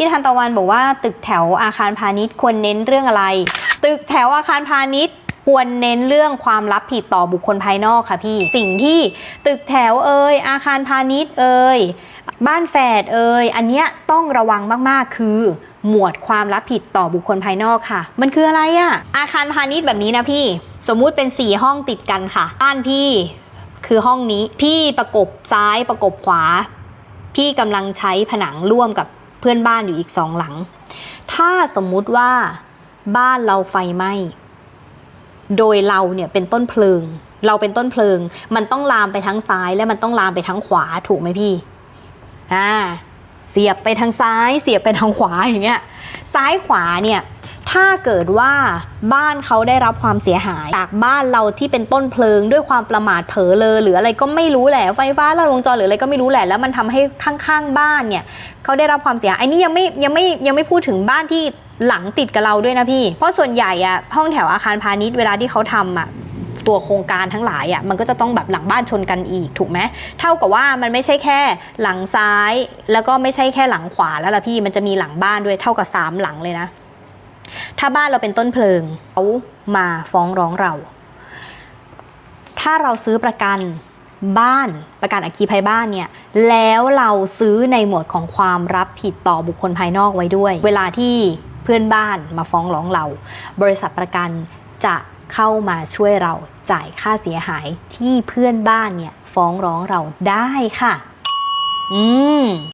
พี่ทันตะวันบอกว่าตึกแถวอาคารพาณิชย์ควรเน้นเรื่องอะไร ตึกแถวอาคารพาณิชย์ควรเน้นเรื่องความรับผิดต่อบุคคลภายนอกค่ะพี่ สิ่งที่ตึกแถวเอ่ยอาคารพาณิชย์เอ่ยบ้านแฝดเอ่ยอันเนี้ยต้องระวังมากๆ คือหมวดความรับผิดต่อบุคคลภายนอกค่ะ มันคืออะไรอะอาคารพาณิชย์แบบนี้นะพี่ สมมุติเป็นสี่ห้องติดกันค่ะ บ้านพี่คือห้องนี้พี่ประกบซ้ายประกบขวา พี่กำลังใช้ผนังร่วมกับ เพื่อนบ้านอยู่อีกสองหลัง ถ้าสมมุติว่าบ้านเราไฟไหม้โดยเราเนี่ยเป็นต้นเพลิง เราเป็นต้นเพลิง มันต้องลามไปทั้งซ้ายและมันต้องลามไปทั้งขวาถูกไหมพี่อ่าเสียบไปทางซ้าย เสียบไปทางขวาอย่างเงี้ยซ้ายขวาเนี่ย ถ้าเกิดว่าบ้านเขาได้รับความเสียหาย จากบ้านเราที่เป็นต้นเพลิงด้วยความประมาทเผลอเลอหรืออะไรก็ไม่รู้แหละไฟฟ้าลัดวงจรหรืออะไรก็ไม่รู้แหละแล้วมันทำให้ข้างๆบ้านเนี่ยเขาได้รับความเสียหายไอ้นี่ยังไม่ยังไม่ยังไม่พูดถึงบ้านที่หลังติดกับเราด้วยนะพี่ เพราะส่วนใหญ่อะห้องแถวอาคารพาณิชย์เวลาที่เขาทำอะตัวโครงการทั้งหลายอะมันก็จะต้องแบบหลังบ้านชนกันอีกถูกไหมเท่ากับว่ามันไม่ใช่แค่หลังซ้าย แล้วก็ไม่ใช่แค่หลังขวาแล้วล่ะพี่มันจะมีหลังบ้านด้วยเท่ากับสามหลังเลยนะ ถ้าบ้านเราเป็นต้นเพลิงเขามาฟ้องร้องเรา ถ้าเราซื้อประกันบ้านประกันอัคคีภัยบ้านเนี่ยแล้วเราซื้อในหมวดของความรับผิดต่อบุคคลภายนอกไว้ด้วย เวลาที่เพื่อนบ้านมาฟ้องร้องเรา บริษัทประกันจะเข้ามาช่วยเราจ่ายค่าเสียหายที่เพื่อนบ้านเนี่ยฟ้องร้องเราได้ค่ะ อืม